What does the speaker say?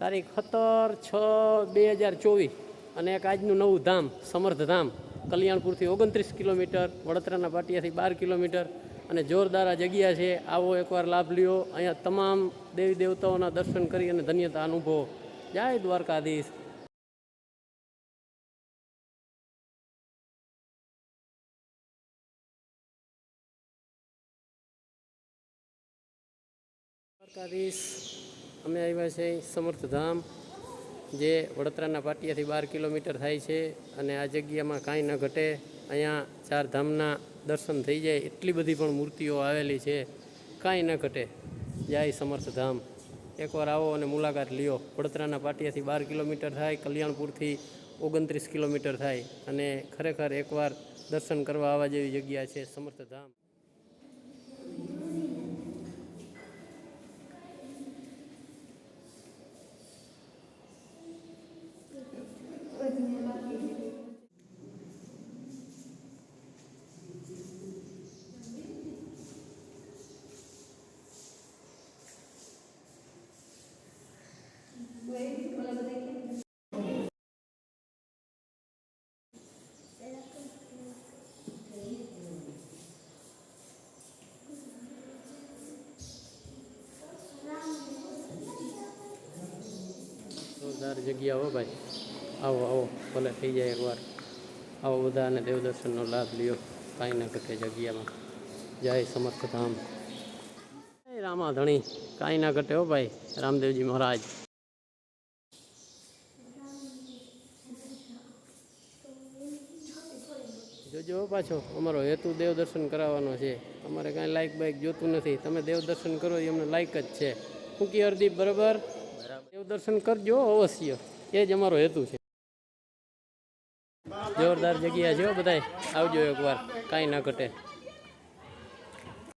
તારીખ સત્તર છ બે હજાર ચોવીસ અને એક આજનું નવું ધામ, સમર્થ ધામ, કલ્યાણપુરથી ઓગણત્રીસ કિલોમીટર, વડોદરાના પાટિયાથી બાર કિલોમીટર અને જોરદાર જગ્યા છે. આવો એકવાર લાભ લ્યો. અહીંયા તમામ દેવી દેવતાઓના દર્શન કરી અને ધન્યતા અનુભવો. જય દ્વારકાધીશ. દ્વારકાધીશ. અમે આવ્યા છે સમર્થધામ જે વડોદરાના પાટિયાથી બાર કિલોમીટર થાય છે અને આ જગ્યામાં કાંઈ ન ઘટે. અહીંયા ચાર ધામના દર્શન થઈ જાય એટલી બધી પણ મૂર્તિઓ આવેલી છે. કાંઈ ન ઘટે. જય સમર્થધામ એકવાર આવો અને મુલાકાત લ્યો. વડોદરાના પાટિયાથી બાર કિલોમીટર થાય, કલ્યાણપુરથી ઓગણત્રીસ કિલોમીટર થાય અને ખરેખર એકવાર દર્શન કરવા આવવા જેવી જગ્યા છે સમર્થ ધામ જગ્યા હો ભાઈ. આવો આવો, ભલે થઈ જાય એકવાર આવો બધા અને દેવદર્શનનો લાભ લ્યો, કાંઈ ના ઘટે જગ્યામાં. જય સમર્થ ધામ. જય રામા ધણી કાંઈ ના ઘટે હો ભાઈ, રામદેવજી મહારાજ. જોજો પાછો, અમારો હેતુ દેવદર્શન કરાવવાનો છે. અમારે કાંઈ લાઇક બાઇક જોતું નથી. તમે દેવદર્શન કરો એ અમને લાઈક જ છે. ફૂંકી હરદીપ, બરાબર? દર્શન કરજો અવશ્ય. એ જ અમારો હેતુ છે. જોરદાર જગ્યા છે બધા આવજો એકવાર. કાંઈ ના ઘટે.